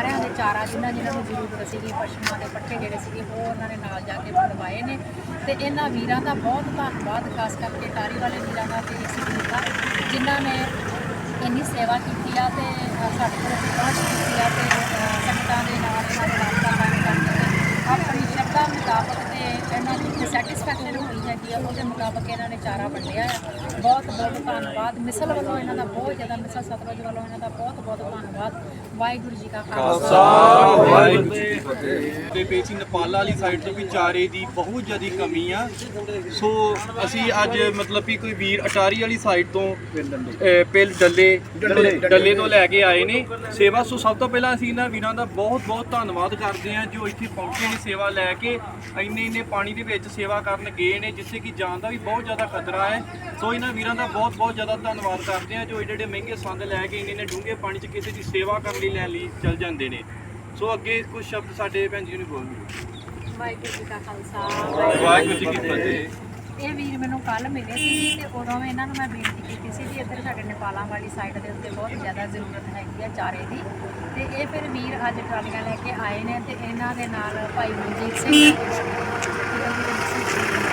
ਸਾਰਿਆਂ ਦੇ ਚਾਰਾ ਜਿਨ੍ਹਾਂ ਜਿਨ੍ਹਾਂ ਨੂੰ ਜ਼ਰੂਰਤ ਸੀਗੀ, ਪਸ਼ੂਆਂ ਦੇ ਪੱਠੇ ਜਿਹੜੇ ਸੀਗੇ, ਉਹ ਉਹਨਾਂ ਨੇ ਨਾਲ ਜਾ ਕੇ ਬਣਵਾਏ ਨੇ। ਤੇ ਇਹਨਾਂ ਵੀਰਾਂ ਦਾ ਬਹੁਤ ਧੰਨਵਾਦ, ਖਾਸ ਕਰਕੇ ਟਾਰੀ ਵਾਲੇ ਵੀਰਾਂ ਦਾ ਤੇ ਇਸ ਵੀਰ ਦਾ, ਜਿਨ੍ਹਾਂ ਨੇ ਇੰਨੀ ਸੇਵਾ ਕੀਤੀ ਆ ਤੇ ਸਾਡੇ ਕੋਲ ਪਹੁੰਚ ਕੀਤੀ ਆ ਤੇ ਸੰਗਤਾਂ ਦੇ ਨਾਲ ਇਹਨਾਂ ਦੇ ਰਾਬਤਾ ਕਾਇਮ ਕਰਕੇ ਤੇ ਆਪਣੀ ਸ਼ਰਧਾ ਮੁਤਾਬਕ ਤੇ ਇਹਨਾਂ ਦੀ ਸੈਟੀਸਫੈਕਸ਼ਨ ਹੋਈ ਹੈਗੀ ਆ, ਉਹਦੇ ਮੁਤਾਬਕ ਇਹਨਾਂ ਨੇ ਚਾਰਾ ਵੰਡਿਆ ਆ। ਬਹੁਤ ਬਹੁਤ ਧੰਨਵਾਦ। ਮਿਸਲ ਵੱਲੋਂ ਇਹਨਾਂ ਦਾ ਬਹੁਤ ਜ਼ਿਆਦਾ ਮਿਸਲ ਸਤਵਜ ਵੱਲੋਂ ਇਹਨਾਂ ਦਾ ਬਹੁਤ ਬਹੁਤ ਧੰਨਵਾਦ। ਵਾਹਿਗੁਰੂ ਜੀ ਕਾ ਖਾਲਸਾ। ਤੇ ਪੇਚੀ ਨੇਪਾਲ ਵਾਲੀ ਸਾਈਡ ਤੋਂ ਵੀ ਚਾਰੇ ਦੀ ਬਹੁਤ ਜ਼ਿਆਦਾ ਕਮੀ ਆ। ਸੋ ਅਸੀਂ ਅੱਜ ਮਤਲਬ ਵੀ ਕੋਈ ਵੀਰ ਅਟਾਰੀ ਵਾਲੀ ਸਾਈਡ ਤੋਂ ਪਿੰਡ ਡੱਲੇ ਡੱਲੇ ਤੋਂ ਲੈ ਕੇ ਆਏ ਨੇ। ਸੇਵਾ ਸੋ ਸਭ ਤੋਂ ਪਹਿਲਾਂ ਅਸੀਂ ਇਹਨਾਂ ਵੀਰਾਂ ਦਾ ਬਹੁਤ ਬਹੁਤ ਧੰਨਵਾਦ ਕਰਦੇ ਹਾਂ ਜੋ ਇੱਥੇ ਪਹੁੰਚੇ ਨੇ ਸੇਵਾ ਲੈ ਕੇ। ਇੰਨੇ ਇੰਨੇ ਪਾਣੀ ਦੇ ਵਿੱਚ ਸੇਵਾ ਕਰਨ ਗਏ ਨੇ ਜਿੱਥੇ ਕਿ ਜਾਨ ਦਾ ਵੀ ਬਹੁਤ ਜ਼ਿਆਦਾ ਖਤਰਾ ਹੈ। ਸੋ ਇਹਨਾਂ ਵੀਰਾਂ ਦਾ ਬਹੁਤ ਬਹੁਤ ਜ਼ਿਆਦਾ ਧੰਨਵਾਦ ਕਰਦੇ ਹਾਂ ਜੋ ਏਡੇ ਏਡੇ ਮਹਿੰਗੇ ਸੰਦ ਲੈ ਕੇ ਇੰਨੇ ਇੰਨੇ ਡੂੰਘੇ ਪਾਣੀ 'ਚ ਕਿਸੇ ਦੀ ਸੇਵਾ ਕਰਨ ਲਈ ਲੈਣ ਲਈ ਚੱਲ ਜਾਂਦੇ ਨੇ। ਸੋ ਅੱਗੇ ਕੁਝ ਸ਼ਬਦ ਸਾਡੇ ਭੈਣ ਜੀ ਨੂੰ ਬੋਲਣਗੇ ਵਾਹਿਗੁਰੂ ਜੀ ਕਾ ਖਾਲਸਾ ਵਾਹਿਗੁਰੂ ਜੀ ਕੀ ਫਤਿਹ। ਇਹ ਵੀਰ ਮੈਨੂੰ ਕੱਲ ਮਿਲੇ ਸੀ ਤੇ ਉਦੋਂ ਵੀ ਇਹਨਾਂ ਨੂੰ ਮੈਂ ਬੇਨਤੀ ਕੀਤੀ ਸੀ ਕਿ ਇੱਧਰ ਸਾਡੇ ਨੇਪਾਲਾਂ ਵਾਲੀ ਸਾਈਡ ਦੇ ਉੱਤੇ ਬਹੁਤ ਜ਼ਿਆਦਾ ਜ਼ਰੂਰਤ ਹੈਗੀ ਆ ਚਾਰੇ ਦੀ। ਤੇ ਇਹ ਫਿਰ ਵੀਰ ਅੱਜ ਟਰਾਲੀਆਂ ਲੈ ਕੇ ਆਏ ਨੇ ਤੇ ਇਹਨਾਂ ਦੇ ਨਾਲ ਭਾਈ ਮਨਜੀਤ ਸਿੰਘ